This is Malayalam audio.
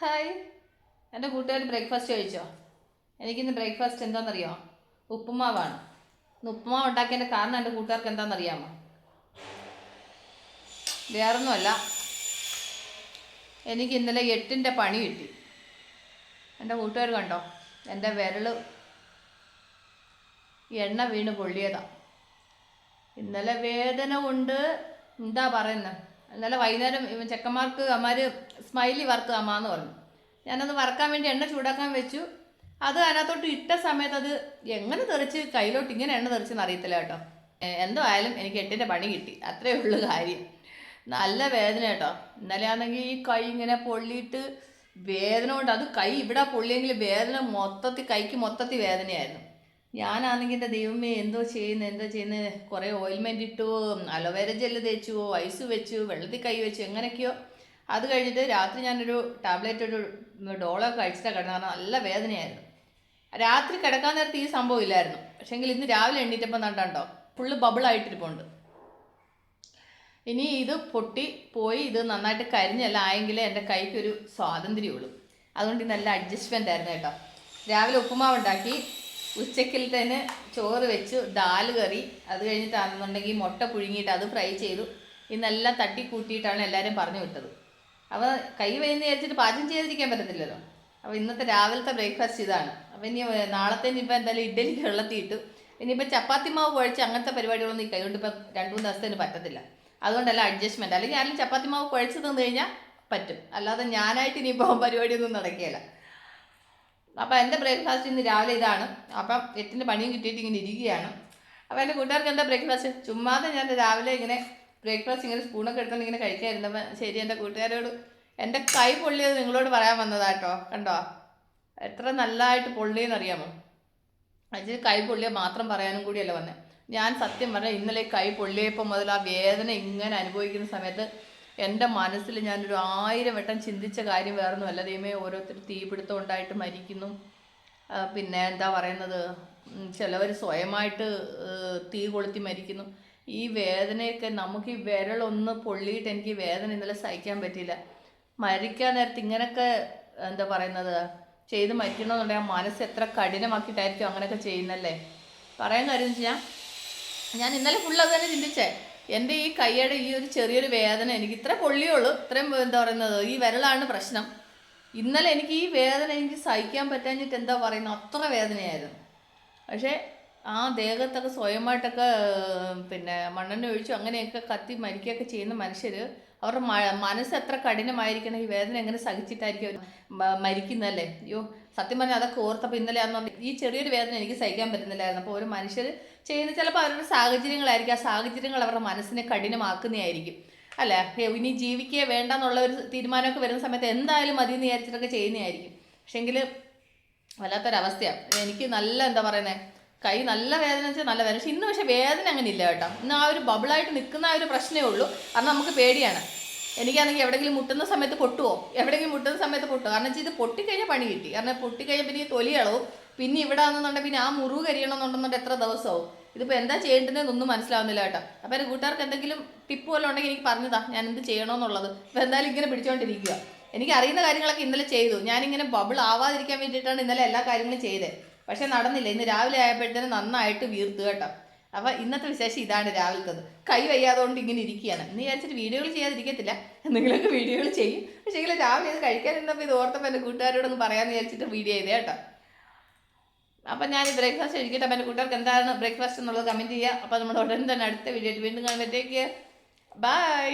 ഹായ്. എന്റെ കൂട്ടുകാർ ബ്രേക്ക്ഫാസ്റ്റ് കഴിച്ചോ? എനിക്കിന്ന് ബ്രേക്ക്ഫാസ്റ്റ് എന്താണെന്നറിയോ ഉപ്പുമാവാണ്. ഇന്ന് ഉപ്പുമാവ് ഉണ്ടാക്കിയതിന്റെ കാരണം എന്റെ കൂട്ടുകാർക്ക് എന്താണെന്നറിയാമോ വേറൊന്നുമല്ല. എനിക്ക് ഇന്നലെ എട്ടിന്റെ പണി കിട്ടി. എന്റെ കൂട്ടുകാർ കണ്ടോ? എന്റെ വിരൽ എണ്ണ വീണ് പൊള്ളിയതാണ് ഇന്നലെ വേദന കൊണ്ട് എന്താ പറയുന്നത് ഇന്നലെ വൈകുന്നേരം ചെക്കന്മാർക്ക് അമ്മാർ സ്മൈലി വറുത്ത് അമ്മാന്ന് പറഞ്ഞു. ഞാനത് വറക്കാൻ വേണ്ടി എണ്ണ ചൂടാക്കാൻ വെച്ചു. അത് അതിനകത്തോട്ട് ഇട്ട സമയത്ത് അത് എങ്ങനെ തെറിച്ച് കയ്യിലോട്ട് ഇങ്ങനെ എണ്ണ തെറിച്ചെന്ന് അറിയത്തില്ല കേട്ടോ. എന്തോ ആയാലും എനിക്ക് എട്ടിന്റെ പണി കിട്ടി. അത്രേ ഉള്ളൂ കാര്യം. നല്ല വേദന കേട്ടോ. ഇന്നലെ ഈ കൈ ഇങ്ങനെ പൊള്ളിയിട്ട് വേദന കൊണ്ട് അത് കൈ ഇവിടെ പൊള്ളിയെങ്കിൽ വേദന മൊത്തത്തിൽ കൈക്ക് മൊത്തത്തിൽ വേദനയായിരുന്നു. ഞാനാണെങ്കിൽ എന്റെ ദൈവമേ എന്തോ ചെയ്യുന്നു എന്തോ ചെയ്യുന്നത് കുറേ ഓയിൽമെന്റ് ഇട്ടു അലോവേര ജെല്ല് തേച്ചു ഐസ് വെച്ചു വെള്ളത്തിൽ കൈ വെച്ചു എങ്ങനെയൊക്കെയോ. അത് കഴിഞ്ഞിട്ട് രാത്രി ഞാനൊരു ടാബ്ലറ്റ് ഒരു ഡോളോ കഴിച്ചിട്ടാണ് കിടന്നത് കാരണം നല്ല വേദനയായിരുന്നു. രാത്രി കിടക്കാൻ നേരത്ത് ഈ സംഭവം ഇല്ലായിരുന്നു. പക്ഷേങ്കിൽ ഇന്ന് രാവിലെ എണ്ണീറ്റപ്പം കണ്ടോ ഫുള്ള് ബബിളായിട്ടിരിപ്പുണ്ട് ഇനി ഇത് പൊട്ടി പോയി ഇത് നന്നായിട്ട് കരിഞ്ഞല്ല ആയെങ്കിലേ എന്റെ കൈക്കൊരു സ്വാതന്ത്ര്യമുള്ളൂ അതുകൊണ്ട് നല്ല അഡ്ജസ്റ്റ്മെന്റ് ആയിരുന്നു കേട്ടോ. രാവിലെ ഉപ്പുമാവ് ഉണ്ടാക്കി ഉച്ചക്കലത്തേന് ചോറ് വെച്ചു ദാൽ കറി. അത് കഴിഞ്ഞിട്ടാണെന്നുണ്ടെങ്കിൽ മുട്ട പുഴുങ്ങിയിട്ട് അത് ഫ്രൈ ചെയ്തു. ഇന്നെല്ലാം തട്ടി കൂട്ടിയിട്ടാണ് എല്ലാവരും പറഞ്ഞു വിട്ടത്. അപ്പോൾ കൈ വൈകുന്ന വിചാരിച്ചിട്ട് പാചകം ചെയ്തിരിക്കാൻ പറ്റത്തില്ലല്ലോ. അപ്പോൾ ഇന്നത്തെ രാവിലത്തെ ബ്രേക്ക്ഫാസ്റ്റ് ഇതാണ്. അപ്പോൾ ഇനി നാളത്തെ ഇനിയിപ്പോൾ എന്തായാലും ഇഡലി വെള്ളത്തിയിട്ടു. ഇനിയിപ്പോൾ ചപ്പാത്തി മാവ് കുഴച്ച് അങ്ങനത്തെ പരിപാടികളൊന്നും ഈ കൈകൊണ്ട് ഇപ്പം രണ്ട് മൂന്ന് ദിവസത്തിന് പറ്റത്തില്ല. അതുകൊണ്ടല്ല അഡ്ജസ്റ്റ്മെന്റ് അല്ലെങ്കിൽ ആരെങ്കിലും ചപ്പാത്തി മാവ് കുഴച്ച് തന്നു കഴിഞ്ഞാൽ പറ്റും. അല്ലാതെ ഞാനായിട്ട് ഇനിയിപ്പോൾ പരിപാടിയൊന്നും നടക്കുകയില്ല. അപ്പോൾ എന്റെ ബ്രേക്ക്ഫാസ്റ്റ് ഇന്ന് രാവിലെ ഇതാണ്. അപ്പം എട്ടിന്റെ പണിയും കിട്ടിയിട്ട് ഇങ്ങനെ ഇരിക്കുകയാണ്. അപ്പോൾ എന്റെ കൂട്ടുകാർക്ക് എന്താ ബ്രേക്ക്ഫാസ്റ്റ്? ചുമ്മാതെ ഞാൻ രാവിലെ ഇങ്ങനെ ബ്രേക്ക്ഫാസ്റ്റ് ഇങ്ങനെ സ്പൂണൊക്കെ എടുത്തുകൊണ്ട് ഇങ്ങനെ കഴിക്കായിരുന്നപ്പോൾ ശരി എന്റെ കൂട്ടുകാരോട് എന്റെ കൈ പൊള്ളിയത് നിങ്ങളോട് പറയാൻ വന്നതാട്ടോ കണ്ടോ? എത്ര നല്ലതായിട്ട് പൊള്ളിയെന്ന് അറിയാമോ? അതിൽ കൈ പൊള്ളിയ മാത്രം പറയാനും കൂടിയല്ല വന്നത് ഞാൻ സത്യം പറഞ്ഞാൽ ഇന്നലെ കൈ പൊള്ളിയപ്പോൾ മുതൽ ആ വേദന ഇങ്ങനെ അനുഭവിക്കുന്ന സമയത്ത് എന്റെ മനസ്സിൽ ഞാനൊരു ആയിരം വട്ടം ചിന്തിച്ച കാര്യം വേറൊന്നുമല്ല ദൈവമേ ഓരോരുത്തർ തീപിടുത്തം ഉണ്ടായിട്ട് മരിക്കുന്നു. പിന്നെ എന്താ പറയുന്നത്? ചിലവർ സ്വയമായിട്ട് തീ കൊളുത്തി മരിക്കുന്നു. ഈ വേദനയൊക്കെ നമുക്ക് ഈ വിരലൊന്ന് പൊള്ളിയിട്ട് എനിക്ക് വേദന ഇന്നലെ സഹിക്കാൻ പറ്റിയില്ല. മരിക്കാൻ നേരത്ത് ഇങ്ങനെയൊക്കെ എന്താ പറയുന്നത്? ചെയ്ത് മരിക്കണമെന്നുണ്ടെങ്കിൽ ആ മനസ്സ് എത്ര കഠിനമാക്കിയിട്ടായിരിക്കും അങ്ങനെയൊക്കെ ചെയ്യുന്നല്ലേ? പറയാൻ കാര്യം വെച്ചാൽ ഞാൻ ഇന്നലെ ഫുൾ അത് തന്നെ ചിന്തിച്ചേ. എന്റെ ഈ കൈയുടെ ഈ ഒരു ചെറിയൊരു വേദന എനിക്ക് ഇത്ര പൊള്ളിയുള്ളൂ. ഇത്രയും എന്താ പറയുന്നത്? ഈ വിരലാണ് പ്രശ്നം. ഇന്നലെ എനിക്ക് ഈ വേദന എനിക്ക് സഹിക്കാൻ പറ്റാഞ്ഞിട്ട് എന്താ പറയുന്നത് അത്ര വേദനയായിരുന്നു. പക്ഷേ ആ ദേഹത്തൊക്കെ സ്വയമായിട്ടൊക്കെ പിന്നെ മണ്ണെണ്ണ ഒഴിച്ചു അങ്ങനെയൊക്കെ കത്തി മരിക്കുകയൊക്കെ ചെയ്യുന്ന മനുഷ്യർ അവരുടെ മനസ്സ് എത്ര കഠിനമായിരിക്കണം ഈ വേദന എങ്ങനെ സഹിച്ചിട്ടായിരിക്കും അവർ മരിക്കുന്നതല്ലേ? അയ്യോ സത്യം പറഞ്ഞാൽ അതൊക്കെ ഓർത്തപ്പോൾ ഇന്നലെ ആണെന്ന് ഈ ചെറിയൊരു വേദന എനിക്ക് സഹിക്കാൻ പറ്റുന്നില്ലായിരുന്നു. അപ്പോൾ ഒരു മനുഷ്യർ ചെയ്യുന്ന ചിലപ്പോൾ അവരുടെ സാഹചര്യങ്ങളായിരിക്കും ആ സാഹചര്യങ്ങൾ അവരുടെ മനസ്സിനെ കഠിനമാക്കുന്നതായിരിക്കും. അല്ല? ഇനി ഇനി ജീവിക്കേ വേണ്ടെന്നുള്ള ഒരു തീരുമാനമൊക്കെ വരുന്ന സമയത്ത് എന്തായാലും മതി എന്ന് വിചാരിച്ചിട്ടൊക്കെ ചെയ്യുന്നതായിരിക്കും. പക്ഷെങ്കിൽ വല്ലാത്തൊരവസ്ഥയാണ് എനിക്ക് നല്ല എന്താ പറയുന്നത് കൈ നല്ല വേദന വെച്ചാൽ നല്ല വേദന. പക്ഷെ ഇന്ന് പക്ഷെ വേദന അങ്ങനെ ഇല്ല കേട്ടോ. ഇന്ന് ആ ഒരു ബബിളായിട്ട് നിൽക്കുന്ന ആ ഒരു പ്രശ്നമേ ഉള്ളൂ. കാരണം നമുക്ക് പേടിയാണ്. എനിക്കാണെങ്കിൽ എവിടെയെങ്കിലും മുട്ടുന്ന സമയത്ത് പൊട്ടുവോ? എവിടെയെങ്കിലും മുട്ടുന്ന സമയത്ത് പൊട്ടുമോ കാരണം വെച്ചാൽ ഇത് പൊട്ടിക്കഴിഞ്ഞാൽ പണി കിട്ടി. കാരണം പൊട്ടിക്കഴിഞ്ഞാൽ പിന്നെ ഈ തൊലി പിന്നെ ഇവിടെ ആണെന്നുണ്ടെങ്കിൽ പിന്നെ ആ മുറിവ് കരിയണമെന്നുണ്ടെന്നുണ്ട് എത്ര ദിവസമാവും ഇതിപ്പോൾ എന്താ ചെയ്യേണ്ടതെന്നൊന്നും മനസ്സിലാവുന്നില്ല കേട്ടോ. അപ്പോൾ എന്റെ കൂട്ടുകാർക്ക് എന്തെങ്കിലും ടിപ്പ് വല്ലതും ഉണ്ടെങ്കിൽ എനിക്ക് പറഞ്ഞതാ. ഞാൻ എന്ത് ചെയ്യണമെന്നുള്ളത് അപ്പോൾ എന്തായാലും ഇങ്ങനെ പിടിച്ചുകൊണ്ടിരിക്കുക എനിക്ക് അറിയുന്ന കാര്യങ്ങളൊക്കെ ഇന്നലെ ചെയ്തു. ഞാനിങ്ങനെ ബബിൾ ആവാതിരിക്കാൻ വേണ്ടിയിട്ടാണ് ഇന്നലെ എല്ലാ കാര്യങ്ങളും ചെയ്തത് പക്ഷേ നടന്നില്ല. ഇന്ന് രാവിലെ ആയപ്പോഴത്തേനും നന്നായിട്ട് വീർത്തു കേട്ടോ. അപ്പോൾ ഇന്നത്തെ വിശേഷം ഇതാണ് രാവിലത്തത്. കൈ വയ്യാതുകൊണ്ട് ഇങ്ങനെ ഇരിക്കുകയാണ്. എന്ന് വിചാരിച്ചിട്ട് വീഡിയോകൾ ചെയ്യാതിരിക്കത്തില്ല. എന്തെങ്കിലുമൊക്കെ വീഡിയോകൾ ചെയ്യും. പക്ഷേ എങ്കിലും രാവിലെ ഇത് കഴിക്കാൻ ഇത് ഓർത്തപ്പോൾ എന്റെ കൂട്ടുകാരോടൊന്ന് പറയാമെന്ന് വിചാരിച്ചിട്ട് വീഡിയോ ചെയ്തേ കേട്ടോ. അപ്പം ഞാൻ ബ്രേക്ക്ഫാസ്റ്റ് കഴിക്കട്ടെ. അപ്പം എന്റെ കൂട്ടുകാർക്ക് എന്താണ് ബ്രേക്ക്ഫാസ്റ്റ് എന്നുള്ളത് കമന്റ് ചെയ്യുക. അപ്പോൾ നമ്മുടെ ഉടൻ തന്നെ അടുത്ത വീഡിയോ വീണ്ടും കാണുമ്പോഴത്തേക്ക് ബൈ